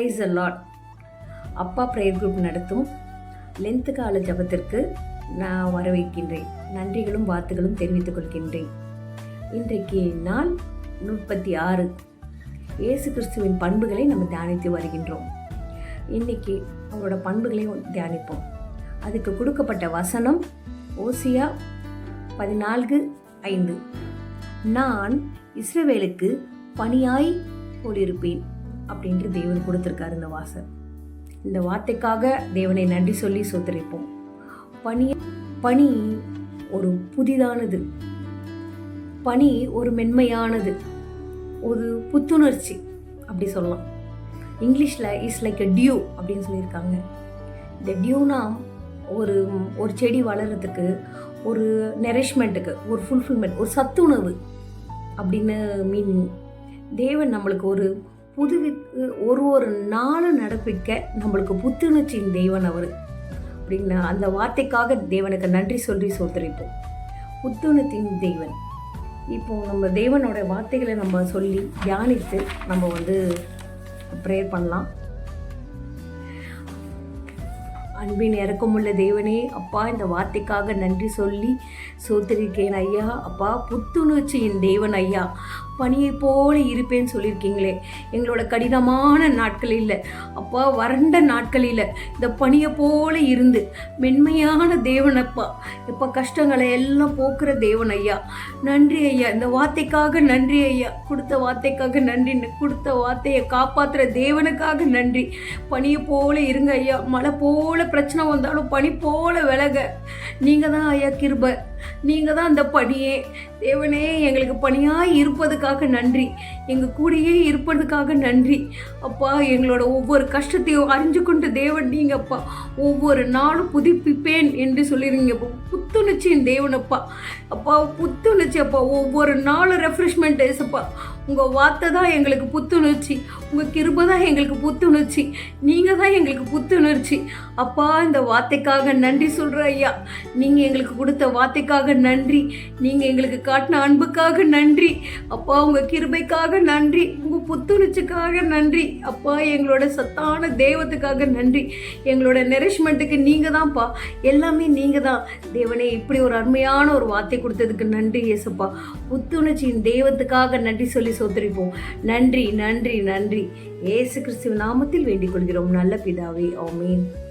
Price Lord அப்பா prayer group நடத்தும். Length கால ஜபத்திற்கு நான் வரவேற்கின்றேன். நன்றிகளும் வாழ்த்துகளும் தெரிவித்துக் கொள்கின்றேன். இன்றைக்கு நாள் முப்பத்தி ஆறு. இயேசு கிறிஸ்துவின் பண்புகளை நம்ம தியானித்து வருகின்றோம். இன்றைக்கி அவரோட பண்புகளையும் தியானிப்போம். அதுக்கு கொடுக்கப்பட்ட வசனம் ஓசியா பதினான்கு ஐந்து. நான் இஸ்ரவேலுக்கு பணியாய் போலிருப்பேன் அப்படின்ட்டு தேவன் கொடுத்துருக்காரு இந்த வாசல் இந்த வார்த்தைக்காக தேவனை நன்றி சொல்லி சோத்தரிப்போம். பனி பனி ஒரு புதிதானது. பனி ஒரு மென்மையானது. ஒரு புத்துணர்ச்சி அப்படி சொல்லலாம். இங்கிலீஷில் இஸ் லைக் எ டியூ அப்படின்னு சொல்லியிருக்காங்க. இந்த டியூனா ஒரு ஒரு செடி வளர்கிறதுக்கு ஒரு நெரிஷ்மெண்ட்டுக்கு ஒரு ஃபுல்ஃபில்மெண்ட் ஒரு சத்துணவு அப்படின்னு மீனிங் தேவன் நம்மளுக்கு ஒரு புதுவி ஒரு ஒரு நாளும் நடப்பிக்க நம்மளுக்கு புத்துணர்ச்சியின் தெய்வன் அவர். அப்படின்னா அந்த வார்த்தைக்காக தேவனுக்கு நன்றி சொல்லி சோத்தரிப்போம் புத்துணர்ச்சியின் தெய்வன். இப்போ நம்ம தேவனோட வார்த்தைகளை நம்ம சொல்லி தியானித்து நம்ம வந்து ப்ரேயர் பண்ணலாம். அன்பின் இறக்கமுள்ள தேவனே அப்பா இந்த வார்த்தைக்காக நன்றி சொல்லி சோத்திருக்கேன் ஐயா. அப்பா புத்துணர்ச்சியின் தேவன் ஐயா. பனியைப் போல இருப்பேன்னு சொல்லியிருக்கீங்களே. எங்களோட கடினமான நாட்களில். அப்பா வறண்ட நாட்களில். இந்த பனியை போல இருந்து மென்மையான தேவன் அப்பா இப்போ கஷ்டங்களை எல்லாம் போக்குற தேவன் ஐயா. நன்றி ஐயா. இந்த வார்த்தைக்காக நன்றி ஐயா. கொடுத்த வார்த்தைக்காக நன்றி. கொடுத்த வார்த்தையை காப்பாற்றுற தேவனுக்காக நன்றி. பனியை போல இருங்க ஐயா. மழை போல பிரச்சனை வந்தாலும் பனி போல விலக. நீங்கள் தான் ஐயா கிருப. நீங்கள் தான் அந்த பணியே. தேவனே எங்களுக்கு பணியாக இருப்பதுக்காக நன்றி. எங்கள் கூடயே இருப்பதுக்காக நன்றி. அப்பா எங்களோட ஒவ்வொரு கஷ்டத்தையும் அறிஞ்சு கொண்டு தேவன் நீங்கள் அப்பா ஒவ்வொரு நாளும் புதுப்பிப்பேன் என்று சொல்லிடுங்க புத்துணர்ச்சியின் தேவனப்பா. அப்பா புத்துணர்ச்சி அப்பா ஒவ்வொரு நாளும் ரெஃப்ரெஷ்மெண்ட் ஏசப்பா உங்கள் வார்த்தை தான் எங்களுக்கு புத்துணர்ச்சி. உங்கள் கிருபை தான் எங்களுக்கு புத்துணர்ச்சி. நீங்கள் தான் எங்களுக்கு புத்துணர்ச்சி. அப்பா இந்த வார்த்தைக்காக நன்றி சொல்கிற ஐயா. நீங்கள் எங்களுக்கு கொடுத்த வார்த்தைக்காக நன்றி. நீங்கள் எங்களுக்கு காட்டின அன்புக்காக நன்றி. அப்பா உங்கள் கிருபைக்காக நன்றி. உங்கள் புத்துணர்ச்சிக்காக நன்றி. அப்பா எங்களோட சத்தான தெய்வத்துக்காக நன்றி. எங்களோட நெரிஷ்மெண்ட்டுக்கு நீங்கள் தான்ப்பா. எல்லாமே நீங்கள் தான். தேவனே இப்படி ஒரு அருமையான ஒரு வார்த்தை கொடுத்ததுக்கு நன்றி ஏசப்பா புத்துணர்ச்சியின் தெய்வத்துக்காக நன்றி சொல்லி சோத்தரிப்போம். நன்றி நன்றி நன்றி. ஏசு கிறிஸ்துவ நாமத்தில் வேண்டிக் கொள்கிறோம். நல்ல பிதாவே ஆமீன்.